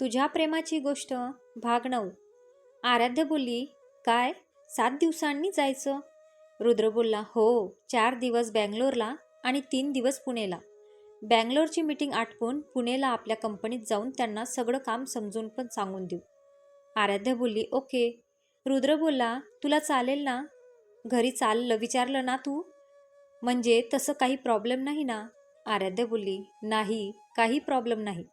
तुझ्या प्रेमाची गोष्ट भाग नऊ. आराध्य बोलली काय? सात दिवसांनी जायचं? रुद्र बोलला हो चार दिवस बँगलोरला आणि तीन दिवस पुणेला. बँगलोरची मीटिंग आटपून पुणेला आपल्या कंपनीत जाऊन त्यांना सगळं काम समजून पण सांगून देऊ. आराध्य बोलली ओके. रुद्र बोलला तुला चालेल ना? घरी चाललं विचारलं ना तू? म्हणजे तसं काही प्रॉब्लेम नाही ना? आराध्य बोलली नाही काही प्रॉब्लेम नाही.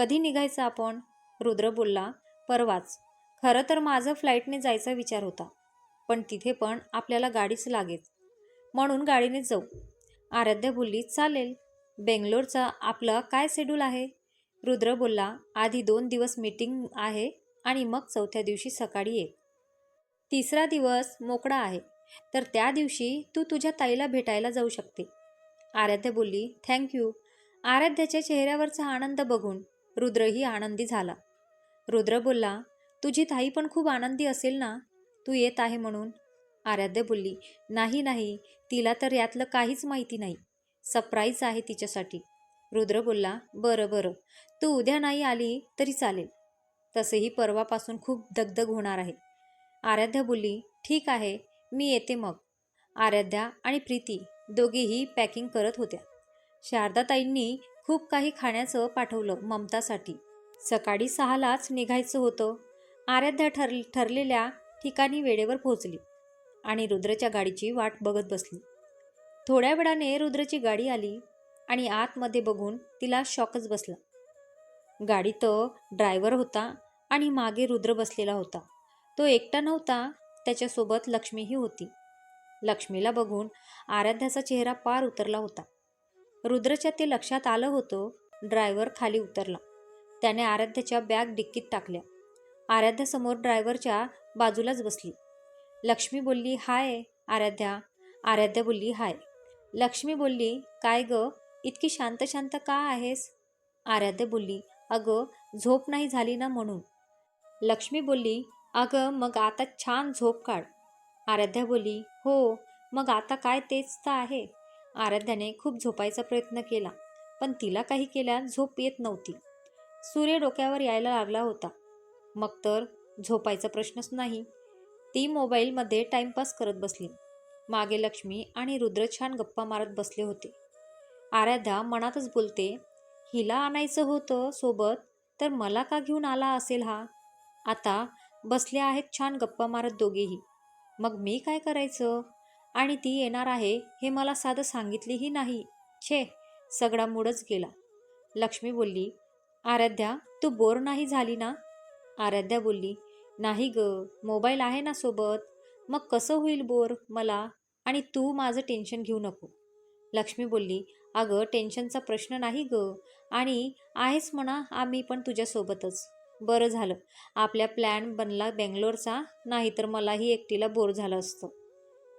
कधी निघायचं आपण? रुद्र बोलला परवाच. खरं तर माझं फ्लाईटने जायचा विचार होता. पण तिथे पण आपल्याला गाडीच लागेल. म्हणून गाडीने जाऊ. आराध्य बोलली चालेल. बेंगलोरचा आपलं काय शेड्यूल आहे? रुद्र बोलला आधी दोन दिवस मीटिंग आहे आणि मग चौथ्या दिवशी सकाळी एक. तिसरा दिवस मोकळा आहे. तर त्या दिवशी तू तुझ्या ताईला भेटायला जाऊ शकते. आराध्य बोलली थँक्यू. आराध्याच्या चेहऱ्यावरचा आनंद बघून रुद्रही आनंदी झाला. रुद्र बोलला तुझी ताई पण खूप आनंदी असेल ना? तू येत आहे म्हणून. आराध्य बोलली नाही नाही तिला तर यातलं काहीच माहिती नाही. सरप्राईज आहे तिच्यासाठी. रुद्र बोलला बरं बरं. तू उद्या नाही आली तरी चालेल. तसेही परवापासून खूप दगदग होणार आहे. आराध्या बोलली ठीक आहे मी येते मग. आराध्या आणि प्रीती दोघेही पॅकिंग करत होत्या. शारदाताईंनी खूप काही खाण्याचं पाठवलं ममतासाठी. सकाळी सहालाच निघायचं होतं. आराध्या ठर ठरलेल्या ठिकाणी वेळेवर पोहोचली आणि रुद्रच्या गाडीची वाट बघत बसली. थोड्या वेळाने रुद्रची गाडी आली आणि आतमध्ये बघून तिला शॉकच बसला. गाडीत ड्रायव्हर होता आणि मागे रुद्र बसलेला होता. तो एकटा नव्हता त्याच्यासोबत लक्ष्मीही होती. लक्ष्मीला बघून आराध्याचा चेहरा पार उतरला होता. रुद्रच्या ते लक्षात आलं होतं ड्रायव्हर खाली उतरला. त्याने आराध्याच्या बॅग डिक्कीत टाकल्या. आराध्यासमोर ड्रायव्हरच्या बाजूलाच बसली. लक्ष्मी बोलली हाय आराध्या. आराध्या बोलली हाय. लक्ष्मी बोलली काय ग इतकी शांत शांत का आहेस? आराध्य बोलली अगं झोप नाही झाली ना म्हणून. लक्ष्मी बोलली अगं मग आता छान झोप काढ. आराध्या बोलली हो मग आता काय तेच तर आहे. आराध्याने खूप झोपायचा प्रयत्न केला पण तिला काही केल्या झोप येत नव्हती. सूर्य डोक्यावर यायला लागला होता. मग तर झोपायचा प्रश्नच नाही. ती मोबाईलमध्ये टाइमपास करत बसली. मागे लक्ष्मी आणि रुद्र छान गप्पा मारत बसले होते. आराध्या मनातच बोलते हिला आणायचं होतं सोबत तर मला का घेऊन आला असेल हा? आता बसले आहेत छान गप्पा मारत दोघेही. मग मी काय करायचं? आणि ती येणार आहे हे मला साधं सांगितलीही नाही. छे सगळा मूडच गेला. लक्ष्मी बोलली आराध्या तू बोर नाही झाली ना? आराध्या बोलली नाही ग मोबाईल आहे ना सोबत. मग कसं होईल बोर मला आणि तू माझं टेन्शन घेऊ नको. लक्ष्मी बोलली अगं टेन्शनचा प्रश्न नाही ग. आणि आहेस म्हणा आम्ही पण तुझ्यासोबतच. बरं झालं. आपल्या प्लॅन बनला बेंगलोरचा नाहीतर मलाही एकटीला बोर झालं असतं.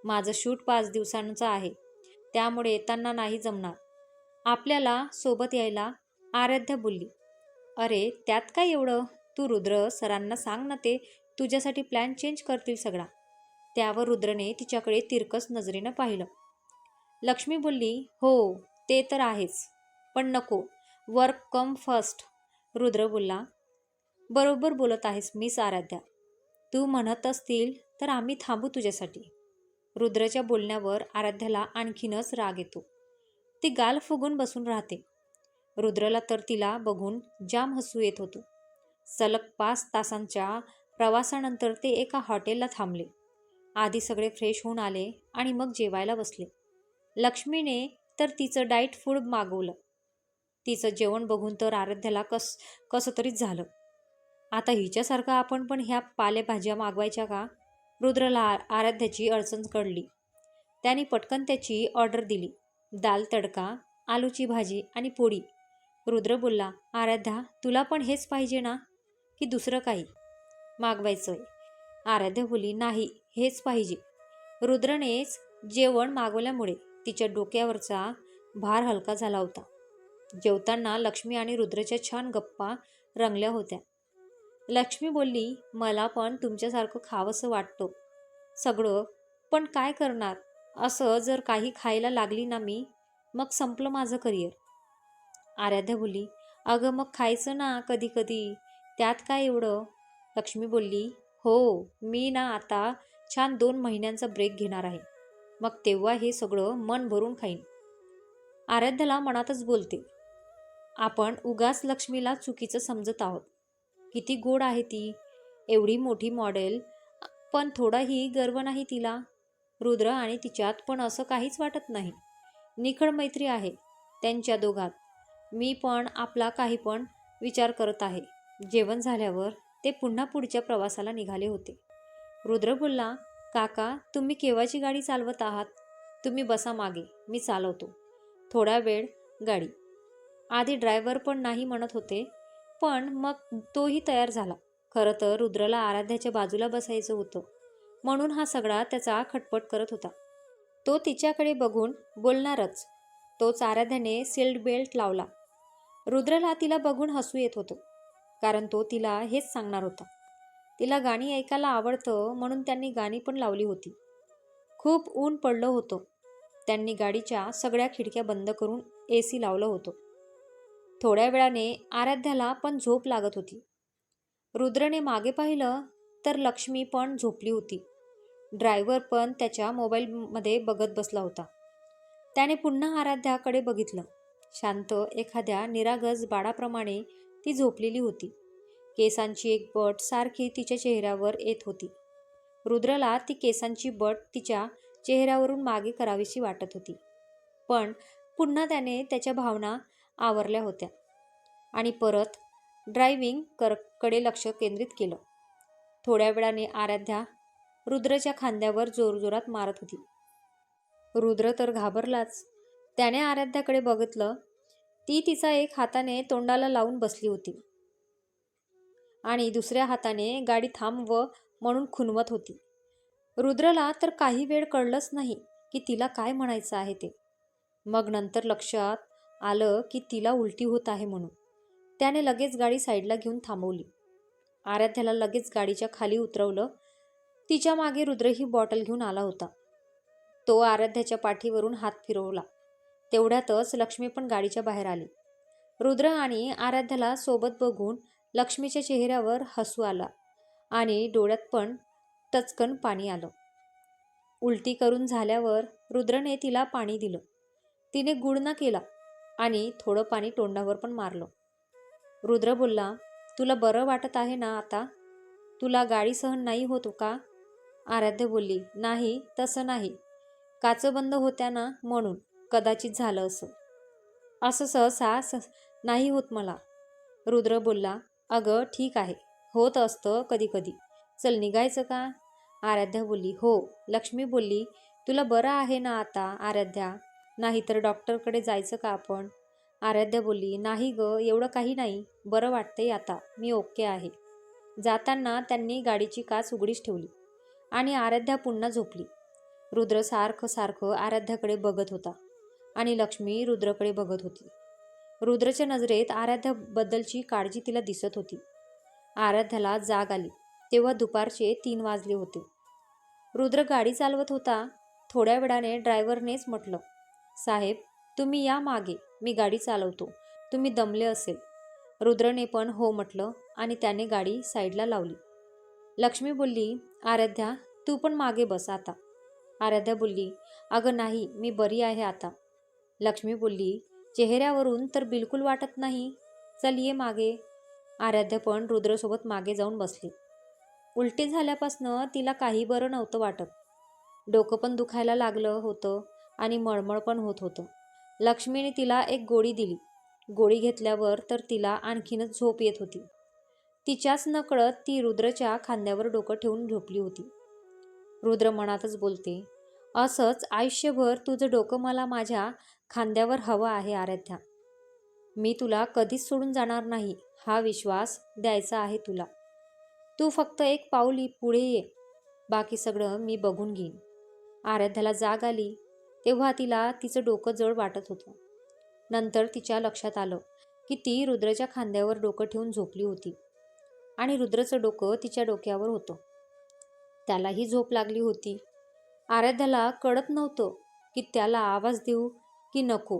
माझं शूट पाच दिवसांचं आहे. त्यामुळे येताना नाही जमणार. आपल्याला सोबत यायला आराध्या बोलली अरे त्यात काय एवढं? तू रुद्र सरांना सांग ना ते. तुझ्यासाठी प्लॅन चेंज करतील सगळा. त्यावर रुद्रने तिच्याकडे तिरकस नजरेनं पाहिलं. लक्ष्मी बोलली हो ते तर आहेच पण नको. Work come first. रुद्र बोलला बरोबर बोलत आहेस मिस आराध्या. तू म्हणत असतील तर आम्ही थांबू तुझ्यासाठी. रुद्रच्या बोलण्यावर आराध्याला आणखीनच राग येतो. ती गाल फुगून बसून राहते. रुद्रला तर तिला बघून जाम हसू येत होतं. सलग पाच तासांच्या प्रवासानंतर ते एका हॉटेलला थांबले. आधी सगळे फ्रेश होऊन आले आणि मग जेवायला बसले. लक्ष्मीने तर तिचं डाईट फूड मागवलं. तिचं जेवण बघून तर आराध्याला कस कसं तरीच झालं. आता हिच्यासारखं आपण पण ह्या पालेभाज्या मागवायच्या का? रुद्रला आराध्याची अडचण कळली. त्याने पटकन त्याची ऑर्डर दिली. दाल तडका आलूची भाजी आणि पोळी. रुद्र बोलला आराध्या तुला पण हेच पाहिजे ना? की दुसरं काही? मागवायचं आहे आराध्या बोली नाही हेच पाहिजे. रुद्रनेच जेवण मागवल्यामुळे तिच्या डोक्यावरचा भार हलका झाला होता. जेवताना लक्ष्मी आणि रुद्रच्या छान गप्पा रंगल्या होत्या. लक्ष्मी बोलली मला पण तुमच्यासारखं खावंसं वाटतं. सगळं पण काय करणार? असं जर काही खायला लागली ना मी मग संपलं माझं करिअर. आराध्या बोलली अगं मग खायचं ना कधी कधी त्यात काय एवढं? लक्ष्मी बोलली हो मी ना आता छान दोन महिन्यांचा ब्रेक घेणार आहे. मग तेव्हा हे सगळं मन भरून खाईन. आराध्याला मनातच बोलते आपण उगाच लक्ष्मीला चुकीचं समजत आहोत. किती गोड आहे ती. एवढी मोठी मॉडेल पण थोडाही गर्व नाही तिला. रुद्र आणि तिच्यात पण असं काहीच वाटत नाही. निखळ मैत्री आहे त्यांच्या दोघात. मी पण आपला काही पण विचार करत आहे. जेवण झाल्यावर ते पुन्हा पुढच्या प्रवासाला निघाले होते. रुद्र बोलला काका तुम्ही केव्हाची गाडी चालवत आहात? तुम्ही बसा मागे मी चालवतो. थोडा वेळ गाडी. आधी ड्रायव्हर पण नाही म्हणत होते पण मग तोही तयार झाला. खरं तर रुद्रला आराध्याच्या बाजूला बसायचं होतं. म्हणून हा सगळा त्याचा खटपट करत होता. तो तिच्याकडे बघून बोलणारच. तोच आराध्याने सील्ड बेल्ट लावला. रुद्रला तिला बघून हसू येत होतं. कारण तो तिला हेच सांगणार होता. तिला गाणी ऐकायला आवडतं म्हणून त्यांनी गाणी पण लावली होती. खूप ऊन पडलं होतं. त्यांनी गाडीच्या सगळ्या खिडक्या बंद करून ए सी लावलं होतं. थोड्या वेळाने आराध्याला पण झोप लागत होती. रुद्रने मागे पाहिलं तर लक्ष्मी पण झोपली होती. ड्रायव्हर पण त्याच्या मोबाईलमध्ये बघत बसला होता. त्याने पुन्हा आराध्याकडे बघितलं. शांत एखाद्या निरागस बाळाप्रमाणे ती झोपलेली होती. केसांची एक बट सारखी तिच्या चेहऱ्यावर येत होती. रुद्रला ती केसांची बट तिच्या चेहऱ्यावरून मागे करावीशी वाटत होती. पण पुन्हा त्याने त्याच्या भावना आवरल्या होत्या. आणि परत ड्रायव्हिंग कर कडे लक्ष केंद्रित केलं. थोड्या वेळाने आराध्या रुद्रच्या खांद्यावर जोरजोरात मारत होती. रुद्र तर घाबरलाच. त्याने आराध्याकडे बघितलं ती तिचा एक हाताने तोंडाला लावून बसली होती. आणि दुसऱ्या हाताने गाडी थांबव म्हणून खुनवत होती. रुद्रला तर काही वेळ कळलंच नाही की तिला काय म्हणायचं आहे ते. मग नंतर लक्षात आलं की तिला उलटी होत आहे म्हणून. त्याने लगेच गाडी साईडला घेऊन थांबवली. आराध्याला लगेच गाडीच्या खाली उतरवलं. तिच्यामागे रुद्रही बॉटल घेऊन आला होता. तो आराध्याच्या पाठीवरून हात फिरवला. तेवढ्यातच लक्ष्मी पण गाडीच्या बाहेर आली. रुद्र आणि आराध्याला सोबत बघून लक्ष्मीच्या चेहऱ्यावर हसू आला आणि डोळ्यात पण टचकन पाणी आलं. उलटी करून झाल्यावर रुद्रने तिला पाणी दिलं. तिने गुडना केला. आणि थोडं पाणी तोंडावर पण मारलं. रुद्र बोलला तुला बरं वाटत आहे ना आता? तुला गाडी सहन नाही होत का? आराध्य बोलली नाही तसं नाही. काचं बंद होत्या ना म्हणून कदाचित झालं असं. असं सहसा स नाही होत मला. रुद्र बोलला अगं ठीक आहे. होत असतं कधी कधी चल निघायचं का? आराध्या बोलली हो. लक्ष्मी बोलली तुला बरं आहे ना आता आराध्या? नाहीतर डॉक्टरकडे जायचं का आपण? आराध्या बोलली नाही ग एवढं काही नाही. बरं वाटतंय आता. मी ओके आहे. जाताना त्यांनी गाडीची काच उघडीच ठेवली आणि आराध्या पुन्हा झोपली. रुद्र सारखं सारखं आराध्याकडे बघत होता आणि लक्ष्मी रुद्रकडे बघत होती. रुद्रच्या नजरेत आराध्याबद्दलची काळजी तिला दिसत होती. आराध्याला जाग आली. तेव्हा दुपारचे तीन वाजले होते. रुद्र गाडी चालवत होता. थोड्या वेळाने ड्रायव्हरनेच म्हटलं साहेब तुम्ही या मागे मी गाडी चालवतो. तुम्ही दमले असेल. रुद्रने पण हो म्हटलं आणि त्याने गाडी साईडला लावली. लक्ष्मी बोलली आराध्या तू पण मागे बस आता. आराध्या बोलली अगं नाही मी बरी आहे आता. लक्ष्मी बोलली चेहऱ्यावरून तर बिलकुल वाटत नाही. चल ये मागे. आराध्या पण रुद्रसोबत मागे जाऊन बसली. उलटी झाल्यापासनं तिला काही बरं नव्हतं वाटत. डोकं पण दुखायला लागलं होतं. आणि मळमळ पण होत होतं. लक्ष्मीने तिला एक गोळी दिली. गोळी घेतल्यावर तर तिला आणखीनच झोप येत होती. तिच्याच नकळत ती रुद्रच्या खांद्यावर डोकं ठेवून झोपली होती. रुद्र मनातच बोलते असंच आयुष्यभर तुझं डोकं मला माझ्या खांद्यावर हवं आहे आराध्या. मी तुला कधीच सोडून जाणार नाही. हा विश्वास द्यायचा आहे तुला. तू फक्त एक पाऊली पुढे ये. बाकी सगळं मी बघून घेईन. आराध्याला जाग आली. तेव्हा तिला तिचं डोकं जड वाटत होतं. नंतर तिच्या लक्षात आलं की ती रुद्रच्या खांद्यावर डोकं ठेवून झोपली होती आणि रुद्रचं डोकं तिच्या डोक्यावर होतं. त्यालाही झोप लागली होती. आराध्याला कळत नव्हतं की त्याला आवाज देऊ की नको.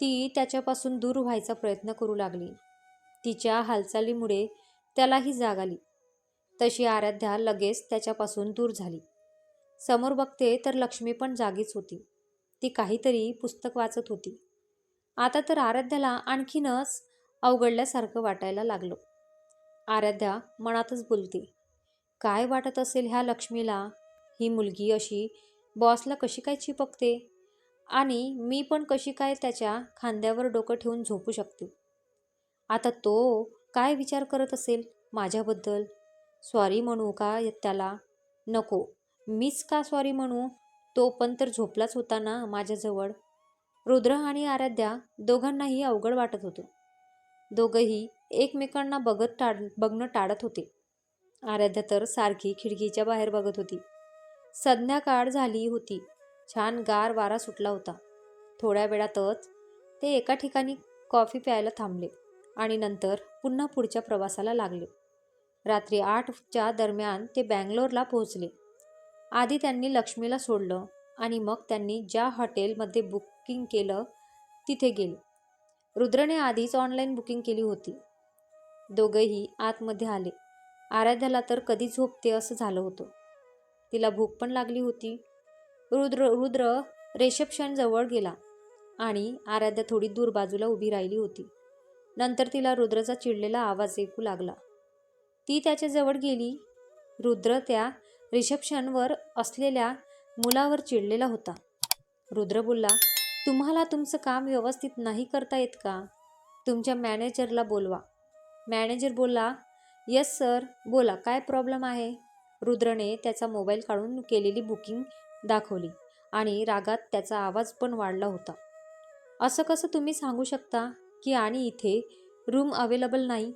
ती त्याच्यापासून दूर व्हायचा प्रयत्न करू लागली. तिच्या हालचालीमुळे त्यालाही जाग आली. तशी आराध्या लगेच त्याच्यापासून दूर झाली. समोर बघते तर लक्ष्मी पण जागीच होती. ती काहीतरी पुस्तक वाचत होती. आता तर आराध्याला आणखीनच अवघडल्यासारखं वाटायला लागलं. आराध्या मनातच बोलते काय वाटत असेल ह्या लक्ष्मीला? ही मुलगी अशी बॉसला कशी काय चिपकते? आणि मी पण कशी काय त्याच्या खांद्यावर डोकं ठेवून झोपू शकते? आता तो काय विचार करत असेल माझ्याबद्दल? सॉरी म्हणू का त्याला? नको. मीच का सॉरी म्हणू? तो पण तर झोपलाच होता ना माझ्याजवळ. रुद्र आणि आराध्या दोघांनाही अवघड वाटत होतं. दोघंही एकमेकांना बघत टाळ बघणं टाळत होते. आराध्या तर सारखी खिडकीच्या बाहेर बघत होती. संध्याकाळ झाली होती. छान गार वारा सुटला होता. थोड्या वेळातच ते एका ठिकाणी कॉफी प्यायला थांबले आणि नंतर पुन्हा पुढच्या प्रवासाला लागले. रात्री आठच्या दरम्यान ते बँगलोरला पोहोचले. आधी त्यांनी लक्ष्मीला सोडलं आणि मग त्यांनी ज्या हॉटेलमध्ये बुकिंग केलं तिथे गेले. रुद्रने आधीच ऑनलाईन बुकिंग केली होती. दोघंही आतमध्ये आले. आराध्याला तर कधी झोपते असं झालं होतं. तिला भूक पण लागली होती. रुद्र रुद्र रिसेप्शनजवळ गेला आणि आराध्या थोडी दूर बाजूला उभी राहिली होती. नंतर तिला रुद्रचा चिडलेला आवाज ऐकू लागला. ती त्याच्याजवळ गेली. रुद्र त्या रिसेप्शनवर असलेल्या मुलावर चिडलेला होता. रुद्र बोलला तुम्हाला तुमचं काम व्यवस्थित नाही करता येत का? तुमच्या मॅनेजरला बोलवा. मॅनेजर बोलला यस सर. बोला काय प्रॉब्लेम आहे? रुद्रने त्याचा मोबाईल काढून केलेली बुकिंग दाखवली आणि रागात त्याचा आवाज पण वाढला होता. असं कसं तुम्ही सांगू शकता की आणि इथे रूम अवेलेबल नाही?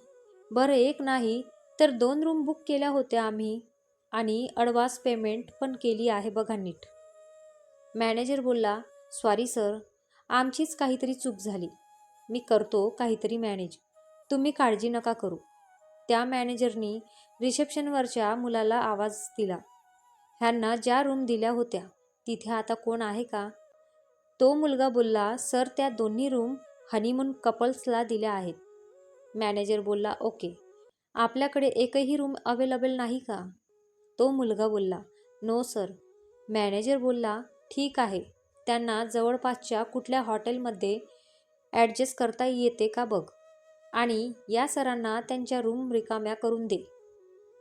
बरं एक नाही तर दोन रूम बुक केल्या होत्या आम्ही. आणि अडवास पेमेंट पण केली आहे बघा नीट. मॅनेजर बोलला सॉरी सर आमचीच काहीतरी चूक झाली. मी करतो काहीतरी मॅनेज. तुम्ही काळजी नका करू. त्या मॅनेजरनी रिसेप्शनवरच्या मुलाला आवाज दिला. ह्यांना ज्या रूम दिल्या होत्या तिथे आता कोण आहे का? तो मुलगा बोलला सर त्या दोन्ही रूम हनीमून कपल्सला दिल्या आहेत. मॅनेजर बोलला ओके. आपल्याकडे एकही रूम अवेलेबल नाही का? तो मुलगा बोलला नो सर. मॅनेजर बोलला ठीक आहे. त्यांना जवळपासच्या कुठल्या हॉटेलमध्ये ॲडजस्ट करता येते का बघ? आणि या सरांना त्यांच्या रूम रिकाम्या करून दे.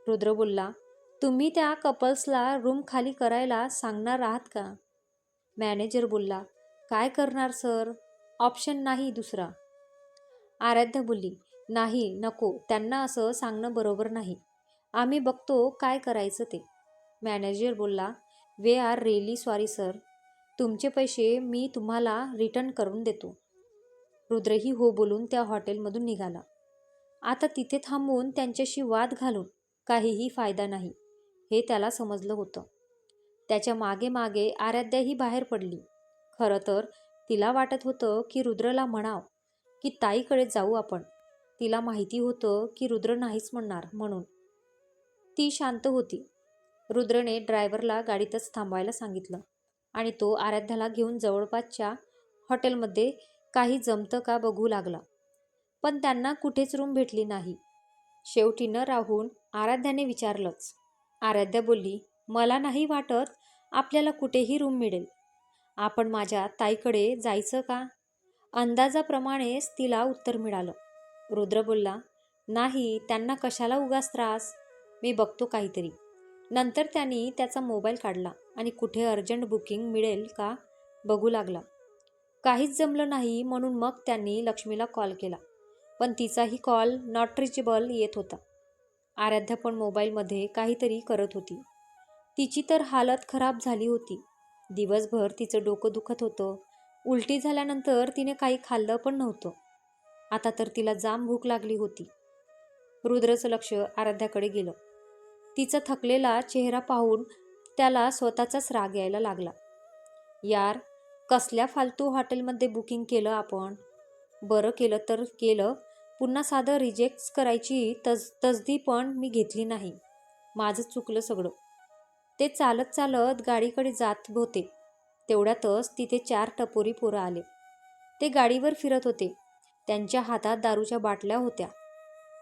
रुद्र बोलला तुम्ही त्या कपल्सला रूम खाली करायला सांगणार आहात का? मॅनेजर बोलला काय करणार सर? ऑप्शन नाही दुसरा. आराध्या बोलली नाही नको. त्यांना असं सांगणं बरोबर नाही. आम्ही बघतो काय करायचं ते. मॅनेजर बोलला we are really sorry sir. तुमचे पैसे मी तुम्हाला रिटर्न करून देतो. रुद्रही हो बोलून त्या हॉटेलमधून निघाला. आता तिथे थांबून त्यांच्याशी वाद घालून काहीही फायदा नाही हे त्याला समजलं होतं. त्याच्यामागे मागे आराध्याही बाहेर पडली. खरं तर तिला वाटत होतं की रुद्रला म्हणाव की ताईकडे जाऊ आपण. तिला माहिती होतं की रुद्र नाहीच म्हणणार म्हणून. ती शांत होती. रुद्रने ड्रायव्हरला गाडीतच थांबायला सांगितलं आणि तो आराध्याला घेऊन जवळपासच्या हॉटेलमध्ये काही जमतं का बघू लागला. पण त्यांना कुठेच रूम भेटली नाही. शेवटी न राहून आराध्याने विचारलंच. आराध्या बोलली मला नाही वाटत आपल्याला कुठेही रूम मिळेल. आपण माझ्या ताईकडे जायचं का? अंदाजाप्रमाणेच तिला उत्तर मिळालं. रुद्र बोलला नाही त्यांना कशाला उगाच त्रास? मी बघतो काहीतरी. नंतर त्यांनी त्याचा मोबाईल काढला आणि कुठे अर्जंट बुकिंग मिळेल का बघू लागला. काहीच जमलं नाही म्हणून मग त्यांनी लक्ष्मीला कॉल केला. पण तिचाही कॉल नॉट रिचेबल येत होता. आराध्या पण मोबाईलमध्ये काहीतरी करत होती. तिची तर हालत खराब झाली होती. दिवसभर तिचं डोकं दुखत होतं. उलटी झाल्यानंतर तिने काही खाल्लं पण नव्हतं. आता तर तिला जाम भूक लागली होती. रुद्रचं लक्ष आराध्याकडे गेलं. तिचा थकलेला चेहरा पाहून त्याला स्वतःचाच राग यायला लागला. यार कसल्या फालतू हॉटेलमध्ये बुकिंग केलं आपण? बरं केलं तर केलं पुन्हा साधं रिजेक्ट करायची तज तजदी पण मी घेतली नाही. माझं चुकलं सगळं. ते चालत चालत गाडीकडे जात होते. तेवढ्यातच तिथे चार टपोरी पोरं आले. ते गाडीवर फिरत होते. त्यांच्या हातात दारूच्या बाटल्या होत्या.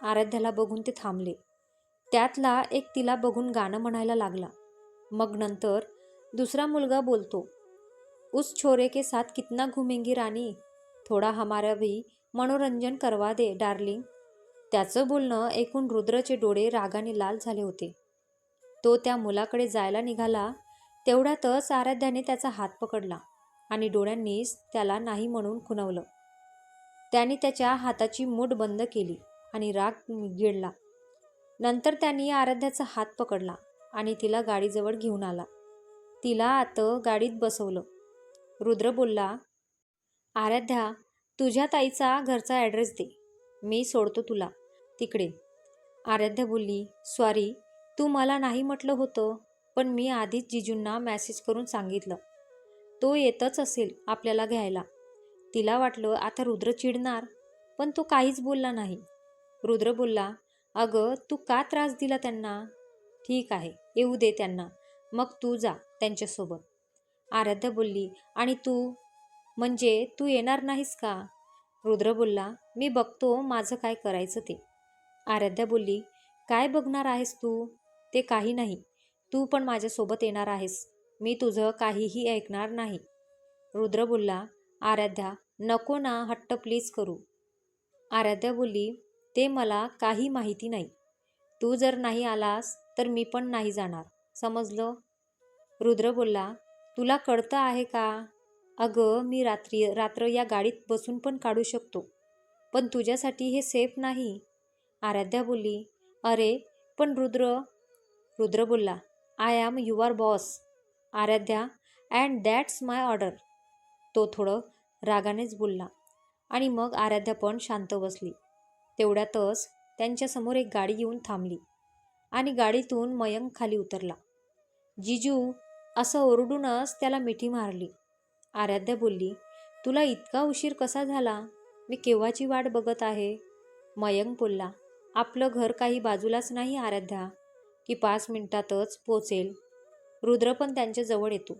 आराध्याला बघून ते थांबले. त्यातला एक तिला बघून गाणं म्हणायला लागला. मग नंतर दुसरा मुलगा बोलतो उस छोरे के साथ कितना घुमेंगी राणी थोडा हमारा भी मनोरंजन करवा दे डार्लिंग. त्याचं बोलणं ऐकून रुद्रचे डोळे रागाने लाल झाले होते. तो त्या मुलाकडे जायला निघाला तेवढ्यातच आराध्याने त्याचा हात पकडला आणि डोळ्यांनीच त्याला नाही म्हणून खुणवलं. त्याने त्याच्या हाताची मूठ बंद केली आणि राग गिळला. नंतर त्यांनी आराध्याचा हात पकडला आणि तिला गाडीजवळ घेऊन आला. तिला आत गाडीत बसवलं. रुद्र बोलला आराध्या तुझ्या ताईचा घरचा ॲड्रेस दे. मी सोडतो तुला. तिकडे. आराध्या बोलली सॉरी तू मला नाही म्हटलं होतं पण मी आधीच जिजूंना मॅसेज करून सांगितलं. तो येतच असेल आपल्याला घ्यायला. तिला वाटलं आता रुद्र चिडणार पण तो काहीच बोलला नाही. रुद्र बोलला अगं तू का त्रास दिला त्यांना? ठीक आहे येऊ दे त्यांना. मग तू जा त्यांच्यासोबत. आराध्या बोलली आणि तू? म्हणजे तू येणार नाहीस का? रुद्र बोलला मी बघतो माझं काय करायचं ते. आराध्या बोलली काय बघणार आहेस तू? ते काही नाही. तू पण माझ्यासोबत येणार आहेस. मी तुझं काहीही ऐकणार नाही. रुद्र बोलला आराध्या नको ना हट्ट प्लीज करू. आराध्या बोलली ते मला काही माहिती नाही. तू जर नाही आलास तर मी पण नाही जाणार. समजलं? रुद्र बोलला तुला कळतं आहे का? अगं मी रात्री रात्र या गाडीत बसून पण काढू शकतो. पण तुझ्यासाठी हे सेफ नाही. आराध्या बोलली अरे पण रुद्र रुद्र बोलला I am your boss Aaradhya and that's my order तो थोडं रागानेच बोलला आणि मग आराध्या पण शांत बसली. तेवढ्यातच त्यांच्यासमोर एक गाडी येऊन थांबली आणि गाडीतून मयंक खाली उतरला. जिजू असं ओरडूनच त्याला मिठी मारली. आराध्या बोलली तुला इतका उशीर कसा झाला? मी केव्हाची वाट बघत आहे? मयंक बोलला आपलं घर काही बाजूलाच नाही आराध्या. की पाच मिनिटातच पोचेल. रुद्र पण त्यांच्या जवळ येतो.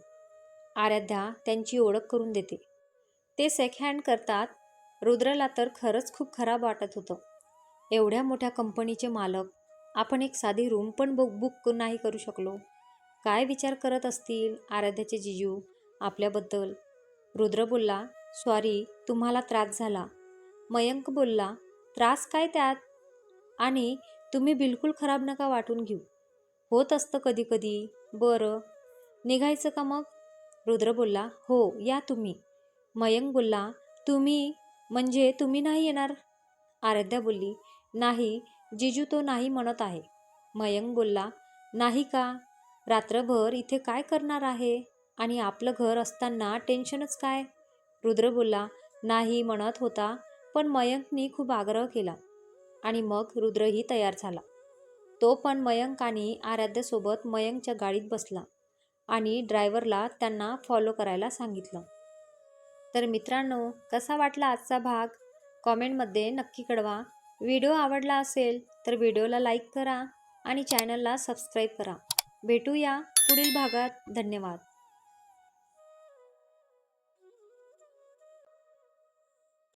आराध्या त्यांची ओळख करून देते. ते सेक हँड करतात रुद्रला तर खरंच खूप खराब वाटत होतं. एवढ्या मोठ्या कंपनीचे मालक आपण एक साधी रूम पण बुक बुक नाही करू शकलो. काय विचार करत असतील आराध्याचे जिजू आपल्याबद्दल? रुद्र बोलला सॉरी तुम्हाला त्रास झाला. मयंक बोलला त्रास काय त्यात? आणि तुम्ही बिलकुल खराब नका वाटून घेऊ. होत असतं कधी कधी बरं. निघायचं का मग? रुद्र बोलला हो या तुम्ही. मयंक बोलला तुम्ही म्हणजे तुम्ही नाही येणार? आराध्या बोलली नाही जिजू तो नाही म्हणत आहे. मयंक बोलला नाही का? रात्रभर इथे काय करणार आहे? आणि आपलं घर असताना टेन्शनच काय? रुद्र बोलला नाही म्हणत होता पण मयंकनी खूप आग्रह केला. आणि मग रुद्रही तयार झाला. तो पण मयंक आणि आराध्यासोबत मयंकच्या गाडीत बसला आणि ड्रायव्हरला त्यांना फॉलो करायला सांगितलं. तर मित्रांनो कसा वाटला आजचा भाग? कॉमेंटमध्ये नक्की कळवा. व्हिडिओ आवडला असेल तर व्हिडिओला लाईक करा आणि चॅनलला सबस्क्राईब करा. भेटूया पुढील भागात. धन्यवाद.